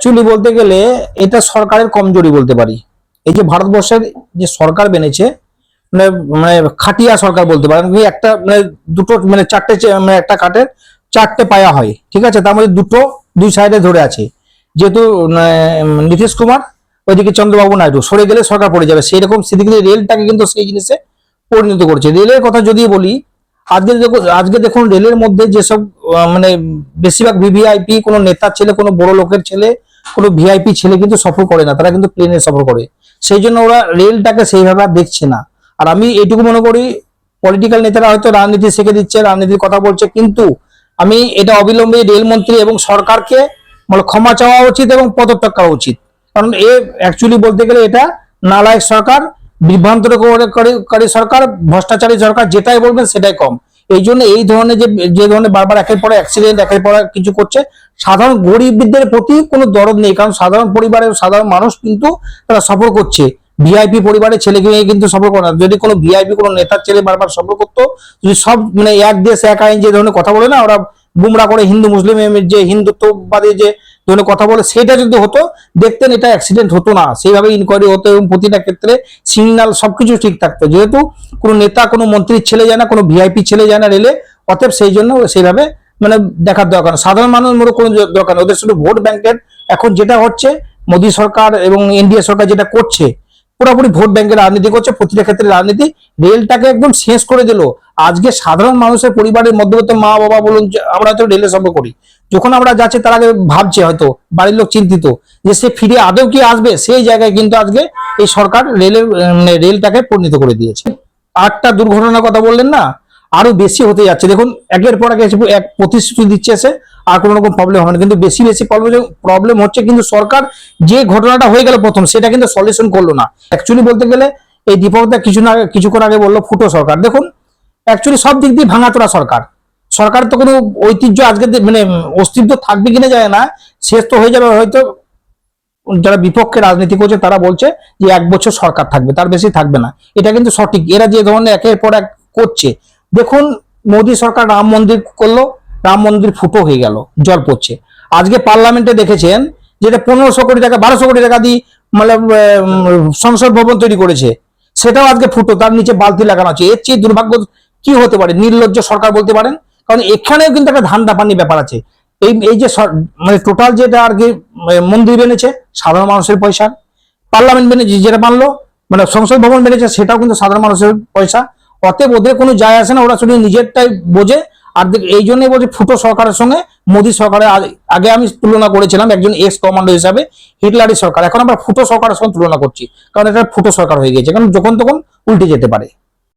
Actually বলতে গেলে এটা সরকারের কমজোরি বলতে পারি। এই যে ভারতবর্ষের যে সরকার বেনেছে মানে মানে খাটিয়া সরকার বলতে পারেন কি একটা মানে দুটো মানে চারটে মানে একটা কাঠের চারটে পায়া হয় ঠিক আছে? তার মধ্যে দুটো দুই সাইডে ধরে আছে। যেহেতু উম, নীতিশ কুমার ওইদিকে চন্দ্রবাবু নাইডু সরে গেলে সরকার পড়ে যাবে। সেই রকম সেদিকে রেলটাকে কিন্তু সেই জিনিসে পরিণত করছে। রেলের কথা যদি বলি আজকে দেখুন আজকে দেখুন রেলের মধ্যে যেসব মানে বেশিরভাগ ভিভিআইপি কোনো নেতার ছেলে কোনো বড় লোকের ছেলে কোনো ভিআইপি ছেলে কিন্তু সফর করে না, তারা কিন্তু প্লেনে সফর করে। সেই জন্য ওরা রেলটাকে সেইভাবে দেখছে না। আর আমি এইটুকু মনে করি পলিটিক্যাল নেতারা হয়তো রাজনীতি শিখে দিচ্ছে, রাজনীতির কথা বলছে, কিন্তু আমি এটা অবিলম্বে রেলমন্ত্রী এবং সরকারকে মানে ক্ষমা চাওয়া উচিত এবং পদত্যাগ করা উচিত। কারণ এ অ্যাকচুয়ালি বলতে গেলে এটা নালায়ক সরকার, বিভ্রান্তকারী সরকার, ভ্রষ্টাচারী সরকার, যেটাই বলবেন সেটাই কম। এই জন্য এই ধরনের যে যে ধরনের বারবার একের পর অ্যাক্সিডেন্ট একের পর কিছু করছে, সাধারণ গরিবদের প্রতি কোনো দরদ নেই, কারণ সাধারণ পরিবারের সাধারণ মানুষ কিন্তু তারা সফর করছে। ভিআইপি পরিবারের ছেলেকে মেয়ে কিন্তু সফর করে না। যদি কোনো ভিআইপি কোনো নেতার ছেলে বারবার সফর করতো, যদি সব মানে এক দেশ, এক আইন যে ধরনের কথা বলে না, ওরা বুমরা করে হিন্দু মুসলিমের যে হিন্দুত্ববাদী যে ধরনের কথা বলে সেটা যদি হতো, দেখতেন এটা অ্যাক্সিডেন্ট হতো না। সেইভাবে ইনকোয়ারি হতো এবং প্রতিটা ক্ষেত্রে সিগন্যাল সবকিছু ঠিক থাকতো। যেহেতু কোনো নেতা, কোনো মন্ত্রীর ছেলে যায় না, কোনো ভিআইপি ছেলে যায় না রেলে অতএব সেই জন্য সেইভাবে মানে দেখার দরকার সাধারণ মানুষ মনে কোনো দরকার ওদের শুধু ভোট ব্যাংকের এখন যেটা হচ্ছে, মোদী সরকার এবং এনডিএ সরকার যেটা করছে, পুরোপুরি ভোট ব্যাংকের রাজনীতি করছে, প্রতিটা ক্ষেত্রে রাজনীতি রেলটাকে একদম শেষ করে দিল। আজকে সাধারণ মানুষের পরিবারের মধ্যবিত্ত মা বাবা বলুন আমরা তো রেলে সফর করি। যখন আমরা যাচ্ছি, তার আগে ভাবছে হয়তো, বাড়ির লোক চিন্তিত, যে সে ফিরে আদৌ কি আসবে? সেই জায়গায় কিন্তু আজকে এই সরকার রেলের মানে রেলটাকে পরিণত করে দিয়েছে। আটটা দুর্ঘটনার কথা বললেন না আরও বেশি হতে যাচ্ছে। দেখুন, একের পর এক এক প্রতিশ্রুতি দিচ্ছে এসে, আর কোনো রকম প্রবলেম হবে না। কিন্তু বেশি বেশি প্রবলেম হচ্ছে কিন্তু সরকার যে ঘটনাটা হয়ে গেল প্রথম, সেটা কিন্তু সলিউশন করল না। অ্যাকচুয়ালি বলতে গেলে, এই দীপকদা কিছু না কিছুক্ষণ আগে বলল ফুটো সরকার। দেখুন অ্যাকচুয়ালি সব দিক দিয়ে ভাঙাচোরা সরকার। সরকার তো কোনো ঐতিহ্য আজকে মানে অস্তিত্ব থাকবে কিনা যায় না। শেষ তো হয়ে যাবে হয়তো। যারা বিপক্ষে রাজনীতি করছে তারা বলছে যে এক বছর সরকার থাকবে, তার বেশি থাকবে না। এটা কিন্তু সঠিক। এরা যে ধরনের একের পর এক করছে, দেখুন মোদী সরকার রাম মন্দির করল, রাম মন্দির ফুটো হয়ে গেল, জল পড়ছে। আজকে পার্লামেন্টে দেখেছেন যেটা পনেরোশো কোটি টাকা, বারোশো কোটি টাকা দিয়ে মানে সংসদ ভবন তৈরি করেছে। সেটাও আজকে ফুটো, তার নিচে বালতি লাগানো আছে। এর চেয়ে দুর্ভাগ্য কি হতে পারে? নির্লজ্জ সরকার বলতে পারেন? কারণ এখানেও কিন্তু একটা ধান্দা পানি ব্যাপার আছে। এই এই যে মানে টোটাল যেটা আর কি মন্দির বেনেছে, সাধারণ মানুষের পয়সা। পার্লামেন্ট বেনেছে যেটা মানলো মানে সংসদ ভবন বেনেছে, সেটাও কিন্তু সাধারণ মানুষের পয়সা। অতএব ওদের কোনো যায় আসে না, ওরা শুধু নিজেরটাই বোঝে। আর এই জন্যই বলছে, ফুটো সরকারের সঙ্গে, মোদী সরকারের আগে- আগে আমি তুলনা করেছিলাম একজন এক্স কমান্ডো হিসাবে হিটলারি সরকার। এখন আমরা ফুটো সরকারের সঙ্গে তুলনা করছি, কারণ এটা ফুটো সরকার হয়ে গেছে কারণ যখন তখন উল্টে যেতে পারে।